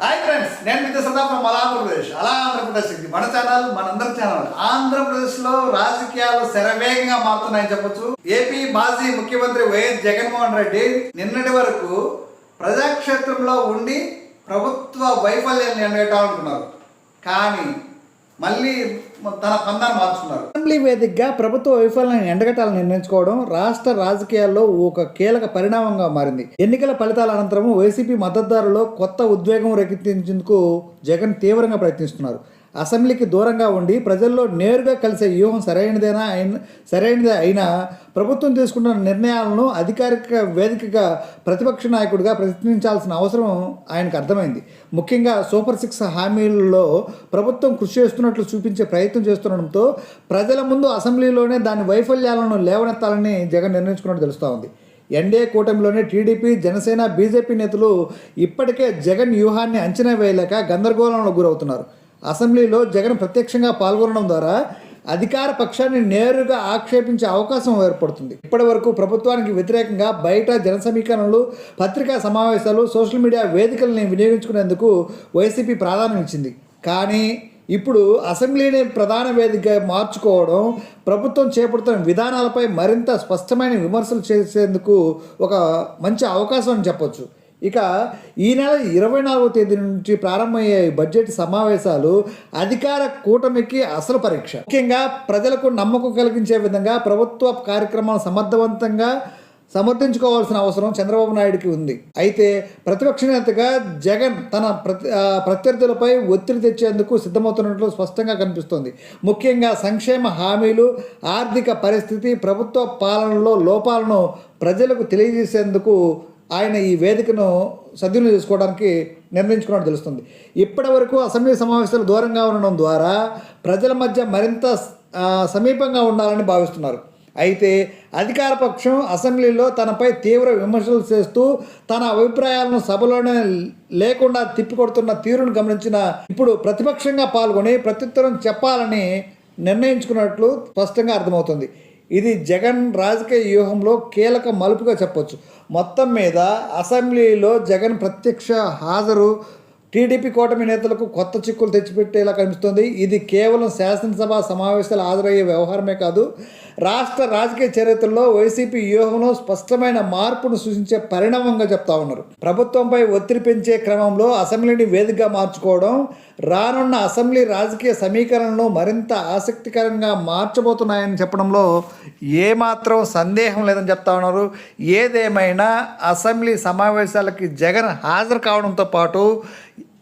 Hi friends నేను విద్య from మన ఆంధ్రప్రదేశ్ అలా ఆంధ్రప్రదేశ్ ఇది. మన ఛానల్ మనందరి ఛానల్ ఆంధ్రప్రదేశ్లో రాజకీయాలు శరవేగంగా మారుతున్నాయని చెప్పొచ్చు. ఏపీ మాజీ ముఖ్యమంత్రి వైఎస్ జగన్మోహన్ రెడ్డి నిన్నటి వరకు ప్రజాక్షేత్రంలో ఉండి ప్రభుత్వ వైఫల్యాన్ని ఎండగట్టాలనుకున్నారు కానీ మళ్ళీ తన పందాన్ని మార్చుకున్నారు. అసెంబ్లీ వేదికగా ప్రభుత్వ వైఫల్యాన్ని ఎండగట్టాలని నిర్ణయించుకోవడం రాష్ట్ర రాజకీయాల్లో ఒక కీలక పరిణామంగా మారింది. ఎన్నికల ఫలితాల అనంతరం వైసీపీ మద్దతుదారులో కొత్త ఉద్వేగం రేకెత్తించేందుకు జగన్ తీవ్రంగా ప్రయత్నిస్తున్నారు. అసెంబ్లీకి దూరంగా ఉండి ప్రజల్లో నేరుగా కలిసే వ్యూహం సరైనదేనా అయిన సరైనదే అయినా ప్రభుత్వం తీసుకున్న నిర్ణయాలను అధికారిక వేదికగా ప్రతిపక్ష నాయకుడిగా ప్రయత్నించాల్సిన అవసరం ఆయనకు అర్థమైంది. ముఖ్యంగా సూపర్ సిక్స్ హామీలలో ప్రభుత్వం కృషి చేస్తున్నట్లు చూపించే ప్రయత్నం చేస్తుండడంతో ప్రజల ముందు అసెంబ్లీలోనే దాని వైఫల్యాలను లేవనెత్తాలని జగన్ నిర్ణయించుకున్నట్టు తెలుస్తూ ఉంది. ఎన్డీఏ కూటమిలోని టీడీపీ జనసేన బీజేపీ నేతలు ఇప్పటికే జగన్ వ్యూహాన్ని అంచనా వేయలేక గందరగోళంలో గురవుతున్నారు. అసెంబ్లీలో జగన్ ప్రత్యక్షంగా పాల్గొనడం ద్వారా అధికార పక్షాన్ని నేరుగా ఆక్షేపించే అవకాశం ఏర్పడుతుంది. ఇప్పటి వరకు ప్రభుత్వానికి వ్యతిరేకంగా బయట జన సమీకరణలు పత్రికా సమావేశాలు సోషల్ మీడియా వేదికల్ని వినియోగించుకునేందుకు వైసీపీ ప్రాధాన్యం ఇచ్చింది. కానీ ఇప్పుడు అసెంబ్లీని ప్రధాన వేదికగా మార్చుకోవడం ప్రభుత్వం చేపడుతున్న విధానాలపై మరింత స్పష్టమైన విమర్శలు చేసేందుకు ఒక మంచి అవకాశం అని చెప్పొచ్చు. ఇక ఈ నెల ఇరవై నాలుగో తేదీ నుంచి ప్రారంభమయ్యే బడ్జెట్ సమావేశాలు అధికార కూటమికి అసలు పరీక్ష. ముఖ్యంగా ప్రజలకు నమ్మకం కలిగించే విధంగా ప్రభుత్వ కార్యక్రమాలు సమర్థవంతంగా సమర్థించుకోవాల్సిన అవసరం చంద్రబాబు నాయుడుకి ఉంది. అయితే ప్రతిపక్ష నేతగా జగన్ తన ప్రతి ప్రత్యర్థులపై ఒత్తిడి తెచ్చేందుకు సిద్ధమవుతున్నట్లు స్పష్టంగా కనిపిస్తోంది. ముఖ్యంగా సంక్షేమ హామీలు ఆర్థిక పరిస్థితి ప్రభుత్వ పాలనలో లోపాలను ప్రజలకు తెలియజేసేందుకు ఆయన ఈ వేదికను సద్వినియోగం చేసుకోవడానికి నిర్ణయించుకున్నట్టు తెలుస్తుంది. ఇప్పటి వరకు అసెంబ్లీ సమావేశాలు దూరంగా ఉండడం ద్వారా ప్రజల మధ్య మరింత సమీపంగా ఉండాలని భావిస్తున్నారు. అయితే అధికార పక్షం అసెంబ్లీలో తనపై తీవ్ర విమర్శలు చేస్తూ తన అభిప్రాయాలను సభలోనే లేకుండా తిప్పికొడుతున్న తీరును గమనించిన ఇప్పుడు ప్రతిపక్షంగా పాల్గొని ప్రత్యుత్తరం చెప్పాలని నిర్ణయించుకున్నట్లు స్పష్టంగా అర్థమవుతుంది. ఇది జగన్ రాజకీయ వ్యూహంలో కీలక మలుపుగా చెప్పొచ్చు. మొత్తం మీద అసెంబ్లీలో జగన్ ప్రత్యక్ష హాజరు టీడీపీ కూటమి నేతలకు కొత్త చిక్కులు తెచ్చిపెట్టేలా కనిపిస్తుంది. ఇది కేవలం శాసనసభ సమావేశాలు హాజరయ్యే వ్యవహారమే కాదు రాష్ట్ర రాజకీయ చరిత్రలో వైసీపీ వ్యూహంలో స్పష్టమైన మార్పును సూచించే పరిణామంగా చెప్తా ఉన్నారు. ప్రభుత్వంపై ఒత్తిడి పెంచే క్రమంలో అసెంబ్లీని వేదికగా మార్చుకోవడం రానున్న అసెంబ్లీ రాజకీయ సమీకరణను మరింత ఆసక్తికరంగా మార్చబోతున్నాయని చెప్పడంలో ఏమాత్రం సందేహం లేదని చెప్తా ఉన్నారు. ఏదేమైనా అసెంబ్లీ సమావేశాలకి జగన్ హాజరు కావడంతో పాటు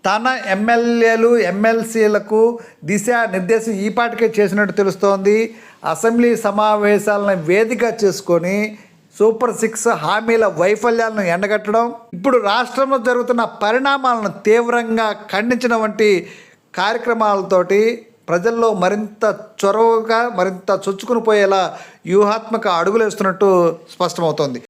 తన ఎమ్మెల్యేలు ఎమ్మెల్సీలకు దిశ నిర్దేశం ఈ పాటికే చేసినట్టు తెలుస్తోంది. అసెంబ్లీ సమావేశాలను వేదిక చేసుకొని సూపర్ సిక్స్ హామీల వైఫల్యాలను ఎండగట్టడం ఇప్పుడు రాష్ట్రంలో జరుగుతున్న పరిణామాలను తీవ్రంగా ఖండించిన వంటి కార్యక్రమాలతోటి ప్రజల్లో మరింత చొరవగా మరింత చొచ్చుకుని పోయేలా వ్యూహాత్మక అడుగులేస్తున్నట్టు స్పష్టమవుతోంది.